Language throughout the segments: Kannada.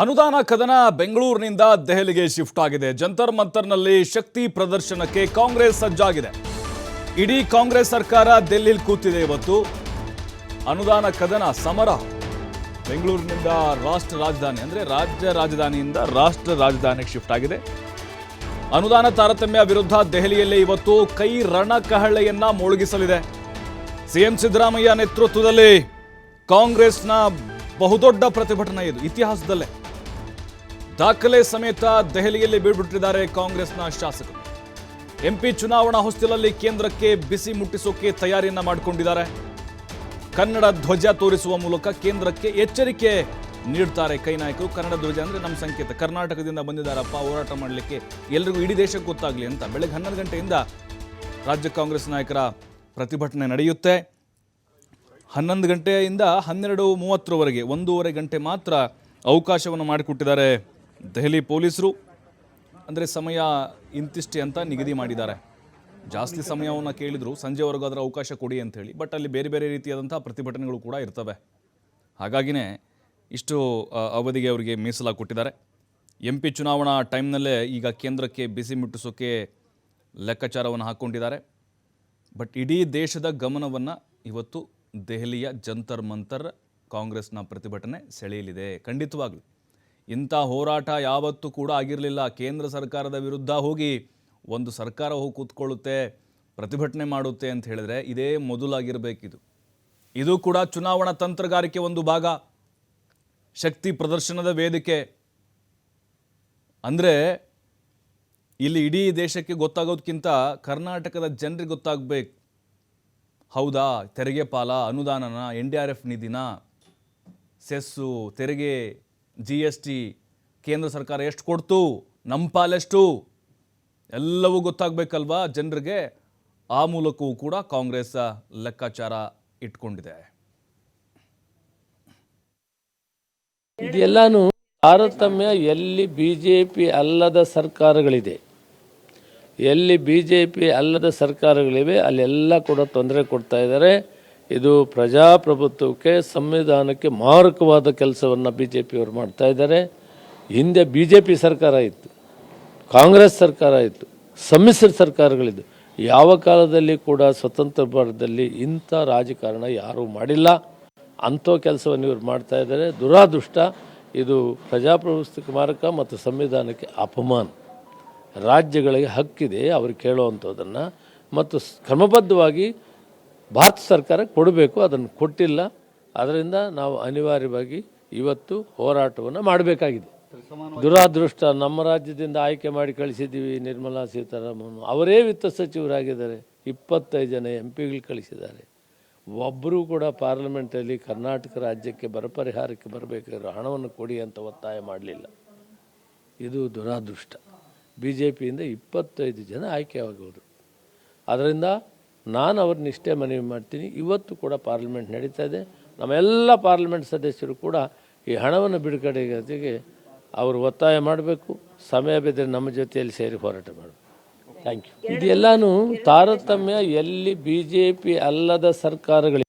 ಅನುದಾನ ಕದನ ಬೆಂಗಳೂರಿನಿಂದ ದೆಹಲಿಗೆ ಶಿಫ್ಟ್ ಆಗಿದೆ. ಜಂತರ್ ಮಂತರ್ನಲ್ಲಿ ಶಕ್ತಿ ಪ್ರದರ್ಶನಕ್ಕೆ ಕಾಂಗ್ರೆಸ್ ಸಜ್ಜಾಗಿದೆ. ಇಡೀ ಕಾಂಗ್ರೆಸ್ ಸರ್ಕಾರ ದೆಹಲಿಯಲ್ಲಿ ಕೂತಿದೆ ಇವತ್ತು. ಅನುದಾನ ಕದನ ಸಮರ ಬೆಂಗಳೂರಿನಿಂದ ರಾಷ್ಟ್ರ ರಾಜಧಾನಿ, ಅಂದರೆ ರಾಜ್ಯ ರಾಜಧಾನಿಯಿಂದ ರಾಷ್ಟ್ರ ರಾಜಧಾನಿಗೆ ಶಿಫ್ಟ್ ಆಗಿದೆ. ಅನುದಾನ ತಾರತಮ್ಯ ವಿರುದ್ಧ ದೆಹಲಿಯಲ್ಲೇ ಇವತ್ತು ಕೈ ರಣಕಹಳೆಯನ್ನ ಮುಳುಗಿಸಲಿದೆ. ಸಿಎಂ ಸಿದ್ದರಾಮಯ್ಯ ನೇತೃತ್ವದಲ್ಲಿ ಕಾಂಗ್ರೆಸ್ನ ಬಹುದೊಡ್ಡ ಪ್ರತಿಭಟನೆ ಇದು ಇತಿಹಾಸದಲ್ಲೇ. ದಾಖಲೆ ಸಮೇತ ದೆಹಲಿಯಲ್ಲಿ ಬೀಳ್ಬಿಟ್ಟಿದ್ದಾರೆ ಕಾಂಗ್ರೆಸ್ನ ಶಾಸಕರು. ಎಂಪಿ ಚುನಾವಣಾ ಹೊಸ್ತಿಲಲ್ಲಿ ಕೇಂದ್ರಕ್ಕೆ ಬಿಸಿ ಮುಟ್ಟಿಸೋಕೆ ತಯಾರಿಯನ್ನ ಮಾಡಿಕೊಂಡಿದ್ದಾರೆ. ಕನ್ನಡ ಧ್ವಜ ತೋರಿಸುವ ಮೂಲಕ ಕೇಂದ್ರಕ್ಕೆ ಎಚ್ಚರಿಕೆ ನೀಡ್ತಾರೆ ಕೈ ನಾಯಕರು. ಕನ್ನಡ ಧ್ವಜ ಅಂದರೆ ನಮ್ಮ ಸಂಕೇತ. ಕರ್ನಾಟಕದಿಂದ ಬಂದಿದ್ದಾರಪ್ಪ, ಹೋರಾಟ ಮಾಡಲಿಕ್ಕೆ ಎಲ್ರಿಗೂ ಇಡೀ ದೇಶಕ್ಕೆ ಗೊತ್ತಾಗಲಿ ಅಂತ ಬೆಳಗ್ಗೆ ಹನ್ನೊಂದು ಗಂಟೆಯಿಂದ ರಾಜ್ಯ ಕಾಂಗ್ರೆಸ್ ನಾಯಕರ ಪ್ರತಿಭಟನೆ ನಡೆಯುತ್ತೆ. ಹನ್ನೊಂದು ಗಂಟೆಯಿಂದ ಹನ್ನೆರಡು ಮೂವತ್ತರವರೆಗೆ, ಒಂದೂವರೆ ಗಂಟೆ ಮಾತ್ರ ಅವಕಾಶವನ್ನು ಮಾಡಿಕೊಟ್ಟಿದ್ದಾರೆ ದೆಹಲಿ ಪೊಲೀಸರು ಅಂದರೆ ಸಮಯ ಇಂತಿಷ್ಟೇ ಅಂತ ನಿಗದಿ ಮಾಡಿದ್ದಾರೆ. ಜಾಸ್ತಿ ಸಮಯವನ್ನು ಕೇಳಿದ್ರು ಸಂಜೆವರೆಗೂ ಅದರ ಅವಕಾಶ ಕೊಡಿ ಅಂಥೇಳಿ ಬಟ್ ಅಲ್ಲಿ ಬೇರೆ ಬೇರೆ ರೀತಿಯಾದಂಥ ಪ್ರತಿಭಟನೆಗಳು ಕೂಡ ಇರ್ತವೆ. ಹಾಗಾಗಿನೇ ಇಷ್ಟು ಅವಧಿಗೆ ಅವರಿಗೆ ಮೀಸಲಾಗಿ ಕೊಟ್ಟಿದ್ದಾರೆ. ಎಂ ಪಿ ಚುನಾವಣಾ ಟೈಮ್ನಲ್ಲೇ ಈಗ ಕೇಂದ್ರಕ್ಕೆ ಬಿಸಿ ಮುಟ್ಟಿಸೋಕೆ ಲೆಕ್ಕಾಚಾರವನ್ನು ಹಾಕ್ಕೊಂಡಿದ್ದಾರೆ. ಬಟ್ ಇಡೀ ದೇಶದ ಗಮನವನ್ನು ಇವತ್ತು ದೆಹಲಿಯ ಜಂತರ್ ಮಂತರ್ ಕಾಂಗ್ರೆಸ್ನ ಪ್ರತಿಭಟನೆ ಸೆಳೆಯಲಿದೆ. ಖಂಡಿತವಾಗ್ಲೂ. ಇಂಥ ಹೋರಾಟ ಯಾವತ್ತೂ ಕೂಡ ಆಗಿರಲಿಲ್ಲ. ಕೇಂದ್ರ ಸರ್ಕಾರದ ವಿರುದ್ಧ ಹೋಗಿ ಒಂದು ಸರ್ಕಾರ ಹೋಗಿ ಕೂತ್ಕೊಳ್ಳುತ್ತೆ, ಪ್ರತಿಭಟನೆ ಮಾಡುತ್ತೆ ಅಂತ ಹೇಳಿದ್ರೆ ಇದೇ ಮೊದಲಾಗಿರಬೇಕಿದು. ಇದು ಕೂಡ ಚುನಾವಣಾ ತಂತ್ರಗಾರಿಕೆ ಒಂದು ಭಾಗ. ಶಕ್ತಿ ಪ್ರದರ್ಶನದ ವೇದಿಕೆ. ಅಂದರೆ ಇಲ್ಲಿ ಇಡೀ ದೇಶಕ್ಕೆ ಗೊತ್ತಾಗೋದಕ್ಕಿಂತ ಕರ್ನಾಟಕದ ಜನರಿಗೆ ಗೊತ್ತಾಗಬೇಕು. ಹೌದಾ, ತೆರಿಗೆ ಪಾಲ, ಅನುದಾನನ, ಎನ್ ಡಿ ಆರ್ ಎಫ್ ನಿಧಿನ, ಸೆಸ್ಸು, ತೆರಿಗೆ ಜಿ ಎಸ್ ಟಿ ಕೇಂದ್ರ ಸರ್ಕಾರ ಎಷ್ಟು ಕೊಡ್ತು, ನಮ್ಮ ಪಾಲೆಷ್ಟು ಎಲ್ಲವೂ ಗೊತ್ತಾಗಬೇಕಲ್ವಾ? ಜನರಿಗೆ ಆ ಮೂಲಕವೂ ಕೂಡ ಕಾಂಗ್ರೆಸ್ ಲೆಕ್ಕಾಚಾರ ಇಟ್ಕೊಂಡಿದೆ. ಇದೆಲ್ಲಾನು ತಾರತಮ್ಯ ಎಲ್ಲಿ ಬಿ ಜೆ ಪಿ ಅಲ್ಲದ ಸರ್ಕಾರಗಳಿದೆ. ಎಲ್ಲಿ ಬಿ ಜೆ ಪಿ ಅಲ್ಲದ ಸರ್ಕಾರಗಳಿವೆ, ಅಲ್ಲೆಲ್ಲ ಕೂಡ ತೊಂದರೆ ಕೊಡ್ತಾ ಇದ್ದಾರೆ. ಇದು ಪ್ರಜಾಪ್ರಭುತ್ವಕ್ಕೆ, ಸಂವಿಧಾನಕ್ಕೆ ಮಾರಕವಾದ ಕೆಲಸವನ್ನು ಬಿ ಜೆ ಪಿಯವರು ಮಾಡ್ತಾ ಇದ್ದಾರೆ. ಹಿಂದೆ ಬಿ ಜೆ ಪಿ ಸರ್ಕಾರ ಇತ್ತು, ಕಾಂಗ್ರೆಸ್ ಸರ್ಕಾರ ಇತ್ತು, ಸಮ್ಮಿಶ್ರ ಸರ್ಕಾರಗಳಿದ್ದು ಯಾವ ಕಾಲದಲ್ಲಿ ಕೂಡ ಸ್ವತಂತ್ರ ಭಾರತದಲ್ಲಿ ಇಂಥ ರಾಜಕಾರಣ ಯಾರೂ ಮಾಡಿಲ್ಲ. ಅಂಥ ಕೆಲಸವನ್ನು ಇವರು ಮಾಡ್ತಾ ಇದ್ದಾರೆ. ದುರಾದೃಷ್ಟ, ಇದು ಪ್ರಜಾಪ್ರಭುತ್ವಕ್ಕೆ ಮಾರಕ ಮತ್ತು ಸಂವಿಧಾನಕ್ಕೆ ಅಪಮಾನ. ರಾಜ್ಯಗಳಿಗೆ ಹಕ್ಕಿದೆ ಅವರು ಕೇಳುವಂಥದ್ದನ್ನು ಮತ್ತು ಕ್ರಮಬದ್ಧವಾಗಿ ಭಾರತ ಸರ್ಕಾರ ಕೊಡಬೇಕು, ಅದನ್ನು ಕೊಟ್ಟಿಲ್ಲ. ಅದರಿಂದ ನಾವು ಅನಿವಾರ್ಯವಾಗಿ ಇವತ್ತು ಹೋರಾಟವನ್ನು ಮಾಡಬೇಕಾಗಿದೆ. ದುರಾದೃಷ್ಟ ನಮ್ಮ ರಾಜ್ಯದಿಂದ ಆಯ್ಕೆ ಮಾಡಿ ಕಳಿಸಿದ್ದೀವಿ ನಿರ್ಮಲಾ ಸೀತಾರಾಮನ್. ಅವರೇ ವಿತ್ತ ಸಚಿವರಾಗಿದ್ದಾರೆ. ಇಪ್ಪತ್ತೈದು ಜನ ಎಂ ಪಿಗಳು ಕಳಿಸಿದ್ದಾರೆ. ಒಬ್ಬರೂ ಕೂಡ ಪಾರ್ಲಿಮೆಂಟಲ್ಲಿ ಕರ್ನಾಟಕ ರಾಜ್ಯಕ್ಕೆ ಬರ ಪರಿಹಾರಕ್ಕೆ ಬರಬೇಕಾದ್ರೆ ಹಣವನ್ನು ಕೊಡಿ ಅಂತ ಒತ್ತಾಯ ಮಾಡಲಿಲ್ಲ. ಇದು ದುರಾದೃಷ್ಟ. ಬಿ ಜೆ ಪಿಯಿಂದ ಇಪ್ಪತ್ತೈದು ಜನ ಆಯ್ಕೆಯಾಗೋದು ಅದರಿಂದ ನಾನು ಅವ್ರನ್ನ ಇಷ್ಟೇ ಮನವಿ ಮಾಡ್ತೀನಿ. ಇವತ್ತು ಕೂಡ ಪಾರ್ಲಿಮೆಂಟ್ ನಡೀತಾ ಇದೆ. ನಮ್ಮೆಲ್ಲ ಪಾರ್ಲಿಮೆಂಟ್ ಸದಸ್ಯರು ಕೂಡ ಈ ಹಣವನ್ನು ಬಿಡುಗಡೆ ಜೊತೆಗೆ ಅವರು ಒತ್ತಾಯ ಮಾಡಬೇಕು. ಸಮಯ ಬಿದ್ದರೆ ನಮ್ಮ ಜೊತೆಯಲ್ಲಿ ಸೇರಿ ಹೋರಾಟ ಮಾಡಬೇಕು. ಥ್ಯಾಂಕ್ ಯು ಇದೆಲ್ಲಾನು ತಾರತಮ್ಯ ಎಲ್ಲಿ ಬಿ ಜೆ ಪಿ ಅಲ್ಲದ ಸರ್ಕಾರಗಳಿವೆ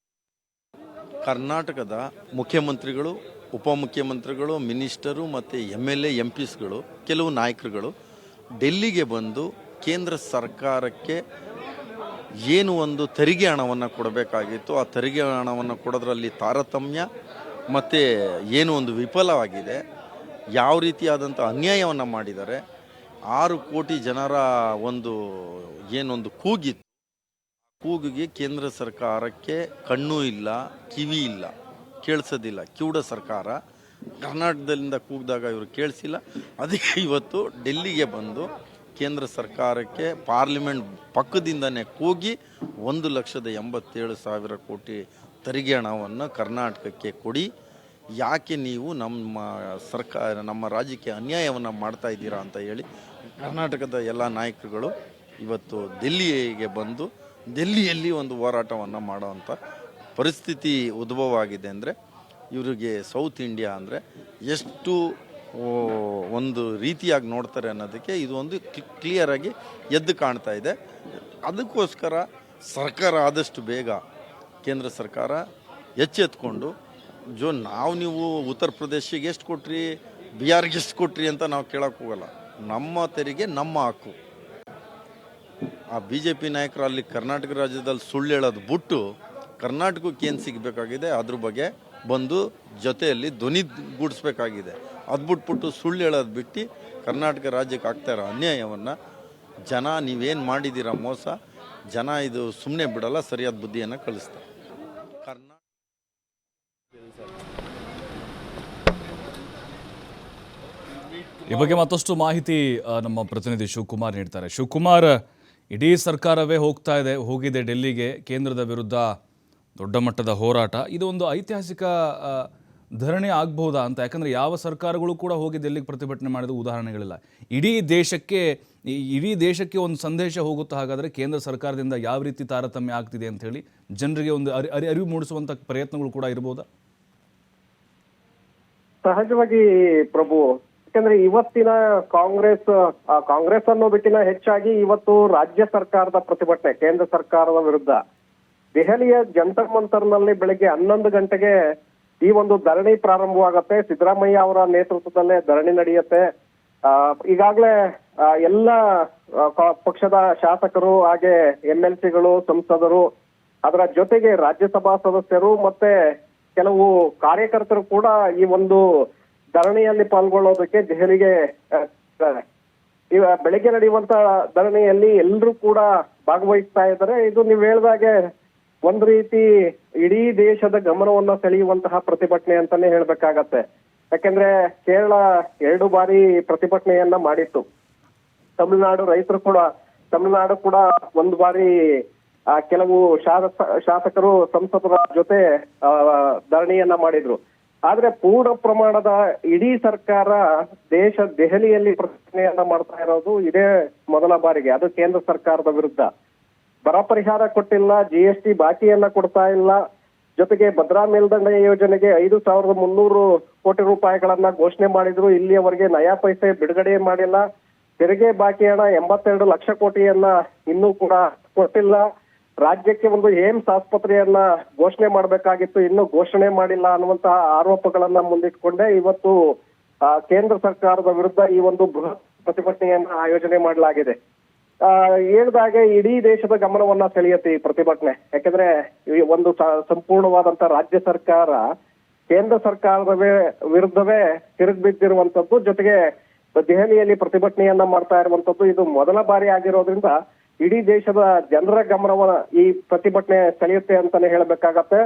ಕರ್ನಾಟಕದ ಮುಖ್ಯಮಂತ್ರಿಗಳು ಉಪಮುಖ್ಯಮಂತ್ರಿಗಳು ಮಿನಿಸ್ಟರು ಮತ್ತು ಎಂ ಎಲ್ ಎ ಎಂ ಪಿಸ್ಗಳು ಕೆಲವು ನಾಯಕರುಗಳು ಡೆಲ್ಲಿಗೆ ಬಂದು ಕೇಂದ್ರ ಸರ್ಕಾರಕ್ಕೆ ಏನು ಒಂದು ತೆರಿಗೆ ಹಣವನ್ನು ಕೊಡಬೇಕಾಗಿತ್ತು, ಆ ತೆರಿಗೆ ಹಣವನ್ನು ಕೊಡೋದ್ರಲ್ಲಿ ತಾರತಮ್ಯ ಮತ್ತು ಏನು ಒಂದು ವಿಫಲವಾಗಿದೆ, ಯಾವ ರೀತಿಯಾದಂಥ ಅನ್ಯಾಯವನ್ನು ಮಾಡಿದ್ದಾರೆ, ಆರು ಕೋಟಿ ಜನರ ಒಂದು ಏನೊಂದು ಕೂಗಿತ್ತು. ಕೂಗಿಗೆ ಕೇಂದ್ರ ಸರ್ಕಾರಕ್ಕೆ ಕಣ್ಣು ಇಲ್ಲ, ಕಿವಿ ಇಲ್ಲ, ಕೇಳಿಸೋದಿಲ್ಲ, ಕಿವುಡ ಸರ್ಕಾರ. ಕರ್ನಾಟಕದಲ್ಲಿಂದ ಕೂಗಿದಾಗ ಇವರು ಕೇಳಿಸಿಲ್ಲ. ಅದಕ್ಕೆ ಇವತ್ತು ಡೆಲ್ಲಿಗೆ ಬಂದು ಕೇಂದ್ರ ಸರ್ಕಾರಕ್ಕೆ ಪಾರ್ಲಿಮೆಂಟ್ ಪಕ್ಕದಿಂದನೇ ಕೂಗಿ ಒಂದು ಲಕ್ಷದ ಎಂಬತ್ತೇಳು ಸಾವಿರ ಕೋಟಿ ತೆರಿಗೆ ಹಣವನ್ನು ಕರ್ನಾಟಕಕ್ಕೆ ಕೊಡಿ. ಯಾಕೆ ನೀವು ನಮ್ಮ ಸರ್ಕಾರ, ನಮ್ಮ ರಾಜ್ಯಕ್ಕೆ ಅನ್ಯಾಯವನ್ನು ಮಾಡ್ತಾ ಇದ್ದೀರಾ ಅಂತ ಹೇಳಿ ಕರ್ನಾಟಕದ ಎಲ್ಲ ನಾಯಕರುಗಳು ಇವತ್ತು ದಿಲ್ಲಿಗೆ ಬಂದು ದಿಲ್ಲಿಯಲ್ಲಿ ಒಂದು ಹೋರಾಟವನ್ನು ಮಾಡೋವಂಥ ಪರಿಸ್ಥಿತಿ ಉದ್ಭವ ಆಗಿದೆ ಅಂದರೆ, ಇವರಿಗೆ ಸೌತ್ ಇಂಡಿಯಾ ಅಂದರೆ ಎಷ್ಟು ಒಂದು ರೀತಿಯಾಗಿ ನೋಡ್ತಾರೆ ಅನ್ನೋದಕ್ಕೆ ಇದು ಒಂದು ಕ್ಲಿಯರಾಗಿ ಎದ್ದು ಕಾಣ್ತಾ ಇದೆ. ಅದಕ್ಕೋಸ್ಕರ ಸರ್ಕಾರ ಆದಷ್ಟು ಬೇಗ ಕೇಂದ್ರ ಸರ್ಕಾರ ಎಚ್ಚೆತ್ಕೊಂಡು, ಜೋ, ನಾವು ನೀವು ಉತ್ತರ ಪ್ರದೇಶಿಗೆ ಎಷ್ಟು ಕೊಟ್ರಿ, ಬಿಹಾರ್ಗೆ ಎಷ್ಟು ಕೊಟ್ರಿ ಅಂತ ನಾವು ಕೇಳೋಕೆ ಹೋಗಲ್ಲ. ನಮ್ಮ ತೆರಿಗೆ ನಮ್ಮ ಹಕ್ಕು. ಆ ಬಿ ಜೆ ಪಿ ನಾಯಕರು ಅಲ್ಲಿ ಕರ್ನಾಟಕ ರಾಜ್ಯದಲ್ಲಿ ಸುಳ್ಳು ಹೇಳೋದು ಬಿಟ್ಟು ಕರ್ನಾಟಕಕ್ಕೆ ಏನು ಸಿಗಬೇಕಾಗಿದೆ ಅದ್ರ ಬಗ್ಗೆ ಬಂದು ಜೊತೆಯಲ್ಲಿ ಧ್ವನಿ ಗೂಡಿಸ್ಬೇಕಾಗಿದೆ. ಅದು ಬಿಟ್ಬಿಟ್ಟು ಸುಳ್ಳು ಹೇಳೋದು ಬಿಟ್ಟು ಕರ್ನಾಟಕ ರಾಜ್ಯಕ್ಕೆ ಆಗ್ತಾ ಇರೋ ಅನ್ಯಾಯವನ್ನು ಜನ ನೀವೇನು ಮಾಡಿದ್ದೀರ ಮೋಸ, ಜನ ಇದು ಸುಮ್ಮನೆ ಬಿಡಲ್ಲ, ಸರಿಯಾದ ಬುದ್ಧಿಯನ್ನು ಕಳಿಸ್ತಾರೆ ಈ ಬಗ್ಗೆ ಮತ್ತಷ್ಟು ಮಾಹಿತಿ ನಮ್ಮ ಪ್ರತಿನಿಧಿ ಶಿವಕುಮಾರ್ ನೀಡ್ತಾರೆ. ಶಿವಕುಮಾರ್, ಇಡೀ ಸರ್ಕಾರವೇ ಹೋಗ್ತಾ ಇದೆ, ಹೋಗಿದೆ ಡೆಲ್ಲಿಗೆ. ಕೇಂದ್ರದ ವಿರುದ್ಧ ದೊಡ್ಡ ಮಟ್ಟದ ಹೋರಾಟ. ಇದು ಒಂದು ಐತಿಹಾಸಿಕ ಧರಣಿ ಆಗ್ಬಹುದಾ ಅಂತ. ಯಾಕಂದ್ರೆ ಯಾವ ಸರ್ಕಾರಗಳು ಕೂಡ ಹೋಗಿ ಡೆಲ್ಲಿಗೆ ಪ್ರತಿಭಟನೆ ಮಾಡಿದ ಉದಾಹರಣೆಗಳಿಲ್ಲ. ಇಡೀ ದೇಶಕ್ಕೆ ಇಡೀ ದೇಶಕ್ಕೆ ಒಂದು ಸಂದೇಶ ಹೋಗುತ್ತಾ ಹಾಗಾದ್ರೆ ಕೇಂದ್ರ ಸರ್ಕಾರದಿಂದ ಯಾವ ರೀತಿ ತಾರತಮ್ಯ ಆಗ್ತಿದೆ ಅಂತ ಹೇಳಿ ಜನರಿಗೆ ಒಂದು ಅರಿ, ಅರಿ- ಅರಿವು ಮೂಡಿಸುವಂಥ ಪ್ರಯತ್ನಗಳು ಕೂಡ ಇರ್ಬೋದಾ? ಸಹಜವಾಗಿ ಪ್ರಭು, ಯಾಕಂದ್ರೆ ಇವತ್ತಿನ ಕಾಂಗ್ರೆಸ್ ಕಾಂಗ್ರೆಸ್ ಅನ್ನೋ ಬಿಟ್ಟಿನ ಹೆಚ್ಚಾಗಿ ಇವತ್ತು ರಾಜ್ಯ ಸರ್ಕಾರದ ಪ್ರತಿಭಟನೆ, ಕೇಂದ್ರ ಸರ್ಕಾರದ ವಿರುದ್ಧ. ದೆಹಲಿಯ ಜಂತರ್ ಮಂತರ್ನಲ್ಲಿ ಬೆಳಿಗ್ಗೆ ಹನ್ನೊಂದು ಗಂಟೆಗೆ ಈ ಒಂದು ಧರಣಿ ಪ್ರಾರಂಭವಾಗತ್ತೆ. ಸಿದ್ದರಾಮಯ್ಯ ಅವರ ನೇತೃತ್ವದಲ್ಲೇ ಧರಣಿ ನಡೆಯುತ್ತೆ. ಈಗಾಗಲೇ ಎಲ್ಲ ಪಕ್ಷದ ಶಾಸಕರು ಹಾಗೆ ಎಂ ಎಲ್ ಸಿಗಳು, ಸಂಸದರು, ಅದರ ಜೊತೆಗೆ ರಾಜ್ಯಸಭಾ ಸದಸ್ಯರು ಮತ್ತೆ ಕೆಲವು ಕಾರ್ಯಕರ್ತರು ಕೂಡ ಈ ಒಂದು ಧರಣಿಯಲ್ಲಿ ಪಾಲ್ಗೊಳ್ಳೋದಕ್ಕೆ ದೆಹಲಿಗೆ ಬೆಳಿಗ್ಗೆ ನಡೆಯುವಂತ ಧರಣಿಯಲ್ಲಿ ಎಲ್ಲರೂ ಕೂಡ ಭಾಗವಹಿಸ್ತಾ ಇದ್ದಾರೆ. ಇದು ನೀವು ಹೇಳ್ದಾಗೆ ಒಂದ್ ರೀತಿ ಇಡೀ ದೇಶದ ಗಮನವನ್ನ ಸೆಳೆಯುವಂತಹ ಪ್ರತಿಭಟನೆ ಅಂತಾನೆ ಹೇಳ್ಬೇಕಾಗತ್ತೆ. ಯಾಕೆಂದ್ರೆ ಕೇರಳ ಎರಡು ಬಾರಿ ಪ್ರತಿಭಟನೆಯನ್ನ ಮಾಡಿತ್ತು. ತಮಿಳುನಾಡು ರೈತರು ಕೂಡ, ತಮಿಳುನಾಡು ಕೂಡ ಒಂದು ಬಾರಿ ಕೆಲವು ಶಾಸಕ, ಶಾಸಕರು ಸಂಸದರ ಜೊತೆ ಧರಣಿಯನ್ನ ಮಾಡಿದ್ರು. ಆದ್ರೆ ಪೂರ್ಣ ಪ್ರಮಾಣದ ಇಡೀ ಸರ್ಕಾರ ದೇಶ ದೆಹಲಿಯಲ್ಲಿ ಪ್ರತಿಭಟನೆಯನ್ನ ಮಾಡ್ತಾ ಇರೋದು ಇದೇ ಮೊದಲ ಬಾರಿಗೆ. ಅದು ಕೇಂದ್ರ ಸರ್ಕಾರದ ವಿರುದ್ಧ. ಬರ ಪರಿಹಾರ ಕೊಟ್ಟಿಲ್ಲ ಜಿ ಎಸ್ ಟಿ ಬಾಕಿಯನ್ನ ಕೊಡ್ತಾ ಇಲ್ಲ. ಜೊತೆಗೆ ಭದ್ರಾ ಮೇಲ್ದಂಡೆ ಯೋಜನೆಗೆ ಐದು ಸಾವಿರದ ಮುನ್ನೂರು ಕೋಟಿ ರೂಪಾಯಿಗಳನ್ನ ಘೋಷಣೆ ಮಾಡಿದ್ರು. ಇಲ್ಲಿಯವರೆಗೆ ನಯಾ ಪೈಸೆ ಬಿಡುಗಡೆ ಮಾಡಿಲ್ಲ. ತೆರಿಗೆ ಬಾಕಿ ಹಣ ಎಂಬತ್ತೆರಡು ಲಕ್ಷ ಕೋಟಿಯನ್ನ ಇನ್ನೂ ಕೂಡ ಕೊಟ್ಟಿಲ್ಲ. ರಾಜ್ಯಕ್ಕೆ ಒಂದು ಏಮ್ಸ್ ಆಸ್ಪತ್ರೆಯನ್ನ ಘೋಷಣೆ ಮಾಡಬೇಕಾಗಿತ್ತು. ಇನ್ನೂ ಘೋಷಣೆ ಮಾಡಿಲ್ಲ ಅನ್ನುವಂತಹ ಆರೋಪಗಳನ್ನ ಮುಂದಿಟ್ಕೊಂಡೇ. ಇವತ್ತು ಕೇಂದ್ರ ಸರ್ಕಾರದ ವಿರುದ್ಧ ಈ ಒಂದು ಬೃಹತ್ ಪ್ರತಿಭಟನೆಯನ್ನ ಆಯೋಜನೆ ಮಾಡಲಾಗಿದೆ. ಹೇಳ್ದಾಗೆ ಇಡೀ ದೇಶದ ಗಮನವನ್ನ ಸೆಳೆಯುತ್ತೆ ಈ ಪ್ರತಿಭಟನೆ. ಯಾಕಂದ್ರೆ ಒಂದು ಸಂಪೂರ್ಣವಾದಂತ ರಾಜ್ಯ ಸರ್ಕಾರ, ಕೇಂದ್ರ ಸರ್ಕಾರದ ವಿರುದ್ಧವೇ ತಿರುಗಿ ಬಿದ್ದಿರುವಂತದ್ದು ಜೊತೆಗೆ ದೆಹಲಿಯಲ್ಲಿ ಪ್ರತಿಭಟನೆಯನ್ನ ಮಾಡ್ತಾ ಇರುವಂತದ್ದು ಇದು ಮೊದಲ ಬಾರಿ ಆಗಿರೋದ್ರಿಂದ ಇಡೀ ದೇಶದ ಜನರ ಗಮನವನ್ನ ಈ ಪ್ರತಿಭಟನೆ ಸೆಳೆಯುತ್ತೆ ಅಂತಾನೆ ಹೇಳಬೇಕಾಗತ್ತೆ.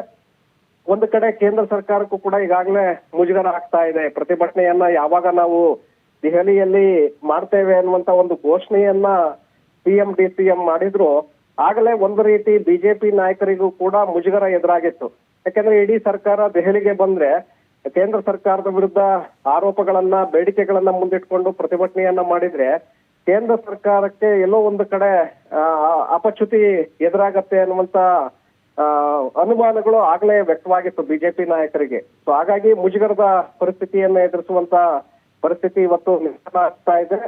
ಒಂದು ಕಡೆ ಕೇಂದ್ರ ಸರ್ಕಾರಕ್ಕೂ ಕೂಡ ಈಗಾಗಲೇ ಮುಜುಗರ ಆಗ್ತಾ ಇದೆ. ಪ್ರತಿಭಟನೆಯನ್ನ ಯಾವಾಗ ನಾವು ದೆಹಲಿಯಲ್ಲಿ ಮಾಡ್ತೇವೆ ಅನ್ನುವಂತ ಒಂದು ಘೋಷಣೆಯನ್ನ ಸಿಎಂ ಡಿ ಸಿಎಂ ಮಾಡಿದ್ರು, ಆಗಲೇ ಒಂದು ರೀತಿ ಬಿಜೆಪಿ ನಾಯಕರಿಗೂ ಕೂಡ ಮುಜುಗರ ಎದುರಾಗಿತ್ತು. ಯಾಕಂದ್ರೆ ಇಡೀ ಸರ್ಕಾರ ದೆಹಲಿಗೆ ಬಂದ್ರೆ ಕೇಂದ್ರ ಸರ್ಕಾರದ ವಿರುದ್ಧ ಆರೋಪಗಳನ್ನ, ಬೇಡಿಕೆಗಳನ್ನ ಮುಂದಿಟ್ಕೊಂಡು ಪ್ರತಿಭಟನೆಯನ್ನ ಮಾಡಿದ್ರೆ ಕೇಂದ್ರ ಸರ್ಕಾರಕ್ಕೆ ಎಲ್ಲೋ ಒಂದು ಕಡೆ ಅಪಚ್ಯುತಿ ಎದುರಾಗತ್ತೆ ಅನ್ನುವಂತ ಅನುಮಾನಗಳು ಆಗ್ಲೇ ವ್ಯಕ್ತವಾಗಿತ್ತು ಬಿಜೆಪಿ ನಾಯಕರಿಗೆ. ಸೊ ಹಾಗಾಗಿ ಮುಜುಗರದ ಪರಿಸ್ಥಿತಿಯನ್ನ ಎದುರಿಸುವಂತ ಪರಿಸ್ಥಿತಿ ಇವತ್ತು ನಿರ್ಮಾಣ ಆಗ್ತಾ ಇದೆ.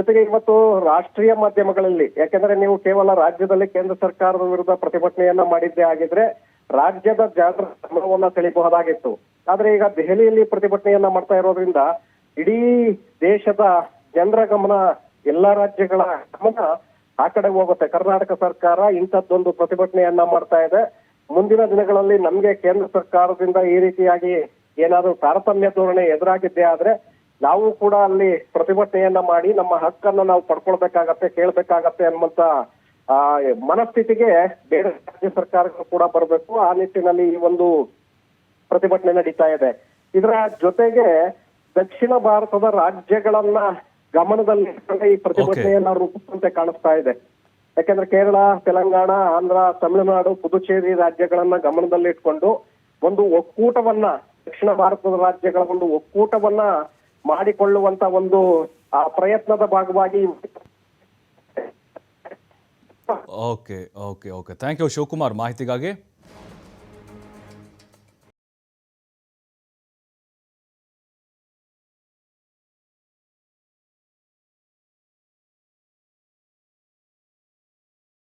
ಜೊತೆಗೆ ಇವತ್ತು ರಾಷ್ಟ್ರೀಯ ಮಾಧ್ಯಮಗಳಲ್ಲಿ, ಯಾಕೆಂದ್ರೆ ನೀವು ಕೇವಲ ರಾಜ್ಯದಲ್ಲಿ ಕೇಂದ್ರ ಸರ್ಕಾರದ ವಿರುದ್ಧ ಪ್ರತಿಭಟನೆಯನ್ನ ಮಾಡಿದ್ದೇ ಆಗಿದ್ರೆ ರಾಜ್ಯದ ಜನರ ಗಮನವನ್ನ ಸೆಳೆಯಬಹುದಾಗಿತ್ತು. ಆದ್ರೆ ಈಗ ದೆಹಲಿಯಲ್ಲಿ ಪ್ರತಿಭಟನೆಯನ್ನ ಮಾಡ್ತಾ ಇರೋದ್ರಿಂದ ಇಡೀ ದೇಶದ ಜನರ ಗಮನ ಎಲ್ಲಾ ರಾಜ್ಯಗಳ ಗಮನ ಆ ಕಡೆ ಹೋಗುತ್ತೆ. ಕರ್ನಾಟಕ ಸರ್ಕಾರ ಇಂಥದ್ದೊಂದು ಪ್ರತಿಭಟನೆಯನ್ನ ಮಾಡ್ತಾ ಇದೆ. ಮುಂದಿನ ದಿನಗಳಲ್ಲಿ ನಮ್ಗೆ ಕೇಂದ್ರ ಸರ್ಕಾರದಿಂದ ಈ ರೀತಿಯಾಗಿ ಏನಾದ್ರೂ ತಾರತಮ್ಯ ಧೋರಣೆ ಎದುರಾಗಿದ್ದೇ ಆದ್ರೆ ನಾವು ಕೂಡ ಅಲ್ಲಿ ಪ್ರತಿಭಟನೆಯನ್ನ ಮಾಡಿ ನಮ್ಮ ಹಕ್ಕನ್ನ ನಾವು ಪಡ್ಕೊಳ್ಬೇಕಾಗತ್ತೆ ಕೇಳ್ಬೇಕಾಗತ್ತೆ ಅನ್ನುವಂತ ಆ ಮನಸ್ಥಿತಿಗೆ ಬೇರೆ ರಾಜ್ಯ ಸರ್ಕಾರಗಳು ಕೂಡ ಬರಬೇಕು. ಆ ನಿಟ್ಟಿನಲ್ಲಿ ಈ ಒಂದು ಪ್ರತಿಭಟನೆ ನಡೀತಾ ಇದೆ. ಇದರ ಜೊತೆಗೆ ದಕ್ಷಿಣ ಭಾರತದ ರಾಜ್ಯಗಳನ್ನ ಗಮನದಲ್ಲಿ ಈ ಪ್ರತಿಭಟನೆಯನ್ನ ರೂಪಿಸುವಂತೆ ಕಾಣಿಸ್ತಾ ಇದೆ. ಯಾಕಂದ್ರೆ ಕೇರಳ ತೆಲಂಗಾಣ ಆಂಧ್ರ ತಮಿಳುನಾಡು ಪುದುಚೇರಿ ರಾಜ್ಯಗಳನ್ನ ಗಮನದಲ್ಲಿಟ್ಕೊಂಡು ಒಂದು ಒಕ್ಕೂಟವನ್ನ ದಕ್ಷಿಣ ಭಾರತದ ರಾಜ್ಯಗಳ ಒಂದು ಒಕ್ಕೂಟವನ್ನ ಮಾಡಿಕೊಳ್ಳುವಂತ ಒಂದು ಆ ಪ್ರಯತ್ನದ ಭಾಗವಾಗಿ okay okay okay thank you Shivakumar. ಮಾಹಿತಿಗಾಗಿ